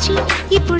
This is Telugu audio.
మరచి ఇప్పుడు